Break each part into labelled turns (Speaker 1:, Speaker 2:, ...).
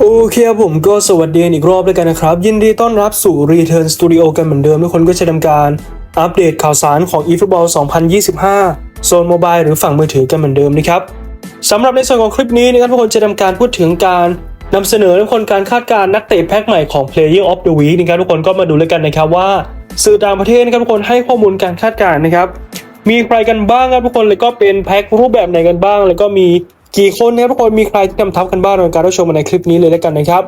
Speaker 1: โอเคครับผมก็สวัสดีอีกรอบแล้วกันนะครับ ยินดีต้อนรับสู่ Return Studio กันเหมือนเดิมทุกคนก็จะทำการ อัปเดตข่าวสารของ eFootball 2025 โซนโมบายหรือฝั่งมือถือกันเหมือนเดิมนะครับสำหรับในส่วนของคลิปนี้นะครับทุกคนจะทำการพูดถึงการนำเสนอทุกคนการคาดการณ์นักเตะแพ็คใหม่ของ Player of the Week นะครับทุกคนก็มาดูแล้วกันนะครับว่าสื่อต่างประเทศนะครับทุกคนให้ข้อมูลการคาดการณ์นะครับมีใครกันบ้างครับทุกคนแล้วก็เป็นแพ็ครูปแบบไหนกันบ้าง แล้วก็มี กี่คนนะครับทุกคนมีใครที่นำทัพกันบ้างในการรับชมในคลิปนี้เลยแล้วกันนะครับ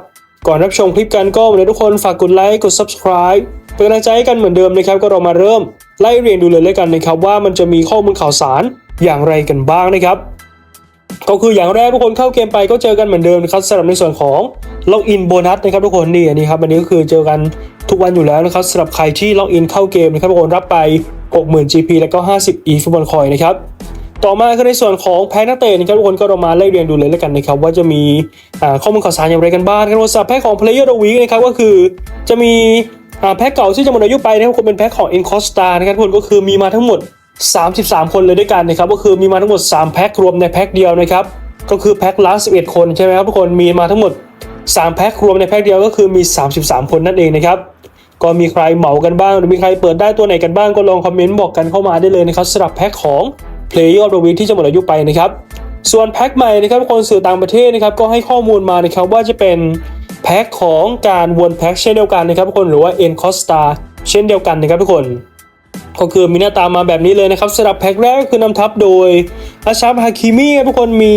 Speaker 1: ก่อนรับชมคลิปกันก็วันนี้ทุกคนฝากกดไลค์กด subscribe เป็นกำลังใจให้กันเหมือนเดิมนะครับก็เรามาเริ่มไล่เรียงดูเลยแล้วกันนะครับ ว่ามันจะมีข้อมูลข่าวสารอย่างไรกันบ้างนะครับ ก็คืออย่างแรกทุกคนเข้าเกมไปก็เจอกันเหมือนเดิมนะครับสำหรับในส่วนของล็อกอินโบนัสนะครับทุกคนนี่อันนี้ครับอันนี้ก็คือเจอกันทุกวันอยู่แล้วนะครับสำหรับใครที่ล็อกอินเข้าเกมนะครับทุกคนรับไป 60,000 GP แล้วก็ 50 e ฟุตบอลคอยนะครับ ต่อมาคือในส่วนของแพ็นักเตะนะครับทุกคนก็เรามาไล่เรียงดูเลยแล้วกันนะครับว่าจะมีข้อมูลข่าวสารอย่างไรกันบ้างนะครับสำหรับแพ็ของ Player of the Week นะครับก็คือจะมีแพ็คเก่าที่จะหมดอายุไปนะครับทุกคนเป็นแพ็คของ e n c o s t a นะครับทุกคนก็คือมีมาทั้งหมด 33 คนเลยด้วยกันนะครับก็คือมีมาทั้งหมด 3 แพ็ครวมในแพ็คเดียวนะครับก็คือแพ็คละ11 คนใช่ไหมครับทุกคนมีมาทั้งหมด 3 แพ็ครวมในแพ็คเดียวก็คือมี 33 คนนั่นเองนะครับก็มีใครเหมากันบ้าง หรือมีใครเปิดได้ตัวไหนกันบ้างก็ลองคอมเมนต์บอกกันเข้ามาได้เลยนะครับสำหรับแพ็คของ Player of the Week ที่จะหมดอายุไปนะครับ ส่วนแพ็คใหม่นะครับคนสื่อต่างประเทศนะครับก็ให้ข้อมูลมานะครับว่าจะเป็นแพ็คของการวนแพ็คเช่นเดียวกันนะครับทุกคนหรือว่า e n c o s t a เช่นเดียวกันนะครับทุกคนก็คือมีหน้าตามาแบบนี้เลยนะครับสำหรับแพ็คแรกก็คือนำทัพโดยอาชาบฮาคิมิครับทุกคนมี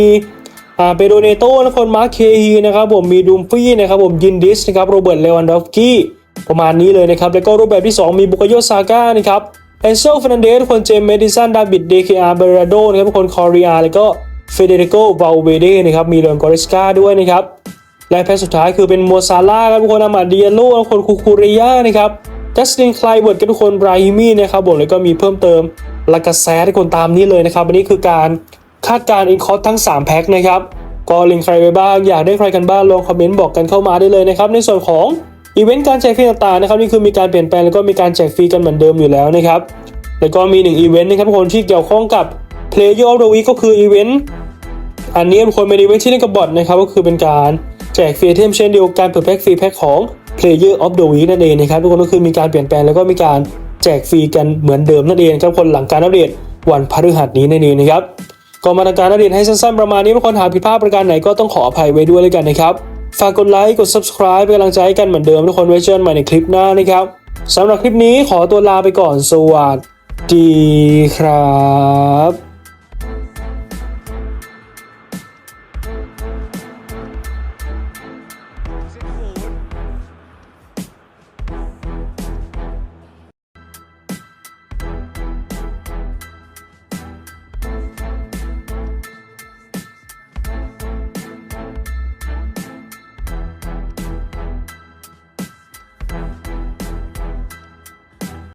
Speaker 1: อาเปโดเนโต้นะคนมาร์คเคฮีนะครับผมมีดูมฟี่นะครับผมยินดิสนะครับโรเบิร์ตเลวันดอฟกี้ประมาณนี้เลยนะครับแล้วก็รูปแบบที่ 2 มีบุกโยซาก้านะครับ เอนโซฟนันเดสคนเจมเมดิสันดาบิดเดคอาร์เบราโดนะครับทุกคนคอริอาแล้วก็เฟเดริโกวาเวเดนะครับมีเลอนกอริสกาด้วยนะครับและแพ็คสุดท้ายคือเป็นโมซาร่าครับทุกคนอามาเดียโลทุกคนคูคูเรียนะครับจัสตินคลายเวิร์ดกับทุกคนบราฮิมี่นะครับผมแล้วก็มีเพิ่มเติมลากาแซทุกคนตามนี้เลยนะครับอันนี้คือการคาดการณ์อินคอสทั้ง 3 แพ็คนะครับก็เล็งใครไปบ้างอยากได้ใครกันบ้างลองคอมเมนต์บอกกันเข้ามาได้เลยนะครับในส่วนของ อีเวนต์การแจกฟรีต่างๆนะครับนี่คือมีการเปลี่ยนแปลงแล้วก็มีการแจกฟรีกันเหมือนเดิมอยู่แล้วนะครับแล้วก็มีหนึ่งอีเวนต์นะครับทุกคนที่เกี่ยวข้องกับ Player of the Week ก็คืออีเวนต์อันนี้ทุกคนเป็นอีเวนท์ที่เล่นกับบอทนะครับก็คือเป็นการแจกฟรีเทมเช่นเดียวกันเปิดแพ็คฟรีแพ็คของ Player of the Week นั่นเองนะครับทุกคนก็คือมีการเปลี่ยนแปลงแล้วก็มีการแจกฟรีกันเหมือนเดิมนั่นเองครับคนหลังการอัปเดตวันพฤหัสนี้นั่นเองนะครับก็มาทำการอัปเดตให้สั้นๆประมาณนี้ทุกคนหากผิดพลาดประการไหนก็ต้องขออภัยไว้ด้วยเลยกันนะครับ ฝากกดไลค์ กด subscribe เป็นกำลังใจให้กันเหมือนเดิมทุกคนไว้เจอกันใหม่ในคลิปหน้านะครับสำหรับคลิปนี้ขอตัวลาไปก่อนสวัสดีครับ